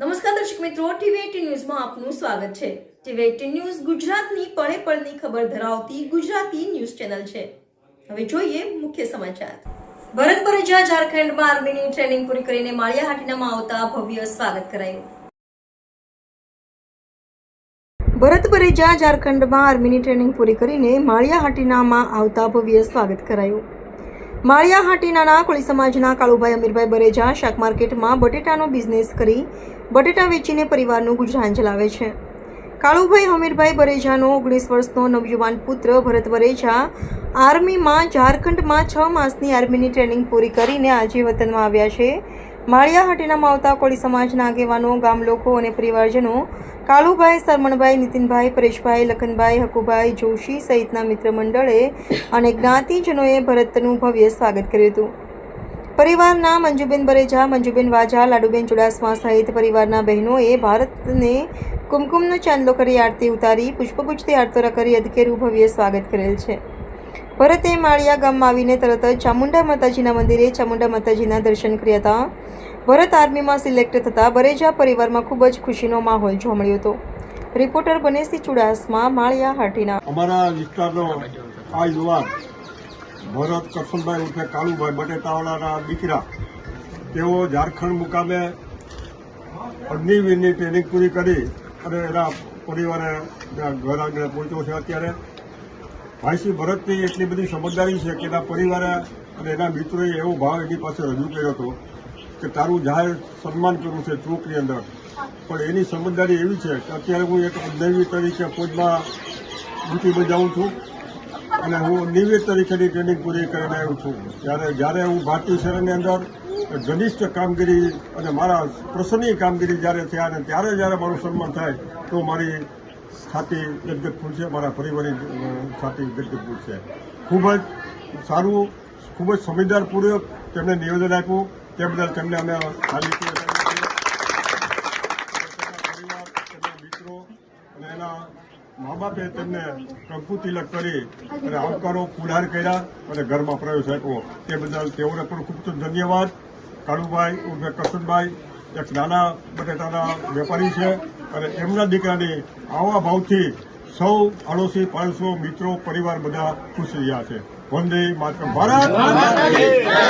નમસ્કાર દર્શક મિત્રો ટીવી ન્યૂઝમાં આપનું સ્વાગત છે. ટીવી એટીન ન્યૂઝ ગુજરાતની પળે પળની ખબર ધરાવતી ગુજરાતી ન્યૂઝ ચેનલ છે. હવે જોઈએ મુખ્ય સમાચાર. ભરત પરેજા ઝારખંડમાં આર્મીની ટ્રેનિંગ પૂરી કરીને માળિયાહાટીનામાં આવતા ભવ્ય સ્વાગત કરાયું. ભરત પરેજા ઝારખંડમાં આર્મીની ટ્રેનિંગ પૂરી કરીને માળિયાહાટીનામાં આવતા ભવ્ય સ્વાગત કરાયું. માળિયા હાટીનાના કોળી સમાજના કાળુભાઈ અમીરભાઈ બરેજા શાક માર્કેટમાં બટેટાનો બિઝનેસ કરી બટેટા વેચીને પરિવારનું ગુજરાન ચલાવે છે. કાળુભાઈ હમીરભાઈ બરેજાનો ઓગણીસ વર્ષનો નવયુવાન પુત્ર ભરત બરેજા આર્મીમાં ઝારખંડમાં છ માસની આર્મીની ટ્રેનિંગ પૂરી કરીને આજે વતનમાં આવ્યા છે. માળિયા હાટીનામાં આવતા કોળી સમાજના આગેવાનો, ગામ લોકો અને પરિવારજનો કાળુભાઈ સરમણભાઈ, નીતિનભાઈ, પરેશભાઈ, લખનભાઈ, હકુભાઈ, જોશી સહિતના મિત્ર મંડળે અને જ્ઞાતિજનોએ ભરતનું ભવ્ય સ્વાગત કર્યું હતું. પરિવારના મંજુબેન બરેજા, મંજુબેન વાજા, લાડુબેન ચુડાસમા સહિત પરિવારના બહેનોએ ભારતને કુમકુમનો ચાંદલો કરી આરતી ઉતારી, પુષ્પગુચ્છથી આરતોરા કરી અધકેરું ભવ્ય સ્વાગત કરેલ છે. ભરતે માળિયા ગામમાં આવીને તરત જ ચામુંડા માતાજીના મંદિરે ચામુંડા માતાજીના દર્શન કર્યા હતા. ભરત આર્મીમાં સિલેક્ટ થતાં બરેજા પરિવારમાં ખૂબ જ ખુશીનો માહોલ જોવા મળ્યો હતો. રિપોર્ટર બનેસી ચુડાસમા, માળિયા હાટીના. અમારા વિસ્તારનો આ યુવાન ભરત કરશનભાઈ ઉર્ફે કાળુભાઈ બટેટાવાળાના દીકરા. તેઓ ઝારખંડ મુકામે અગ્નિવીરની ટ્રેનિંગ પૂરી કરી અને એના પરિવારે ઘર આગળ પહોંચ્યો છે અત્યારે. ભાઈશ્રી ભરતની એટલી બધી સમજદારી છે કે એના પરિવારે અને એના મિત્રોએ એવો ભાવ એની પાસે રજૂ કર્યો હતો. કે તારું જાહેર સન્માન કરવું છે ચોકની અંદર. પણ એની સમજદારી એવી છે કે અત્યારે હું એક અગ્નિવીર તરીકે ફોજમાં ડ્યુટી બજાવું છું અને હું નિવેદ તરીકેની ટ્રેનિંગ પૂરી કરીને આવ્યો છું. ત્યારે જ્યારે હું ભારતીય સેનાની અંદર ઘનિષ્ઠ કામગીરી અને મારા પ્રસન્નની કામગીરી જ્યારે થયા અને ત્યારે જ્યારે મારું સન્માન થાય, તો મારી છાતી ગદગદ ફૂલશે મારા પરિવારની છાતી ગદગદ ફૂલશે ખૂબ જ સારું, ખૂબ જ સમજદારપૂર્વક તેમણે નિવેદન આપ્યું. તે બદલ તેમને અમે તેમના મિત્રો અને એના મા બાપે તેમને કંકુ તિલક કરી અને આવકારો પુરાર કર્યા અને ઘરમાં પ્રવેશ આપ્યો. તે બદલ તેઓને પણ ખૂબ ખૂબ ધન્યવાદ. કાળુભાઈ, ઉર્ફે કસુનભાઈ એક નાના બટેટાના વેપારી છે અને એમના દીકરાની આવા ભાવથી સૌ અડોશી, પાડોશીઓ, મિત્રો, પરિવાર બધા ખુશ રહ્યા છે. વંદે માત્ર ભારત.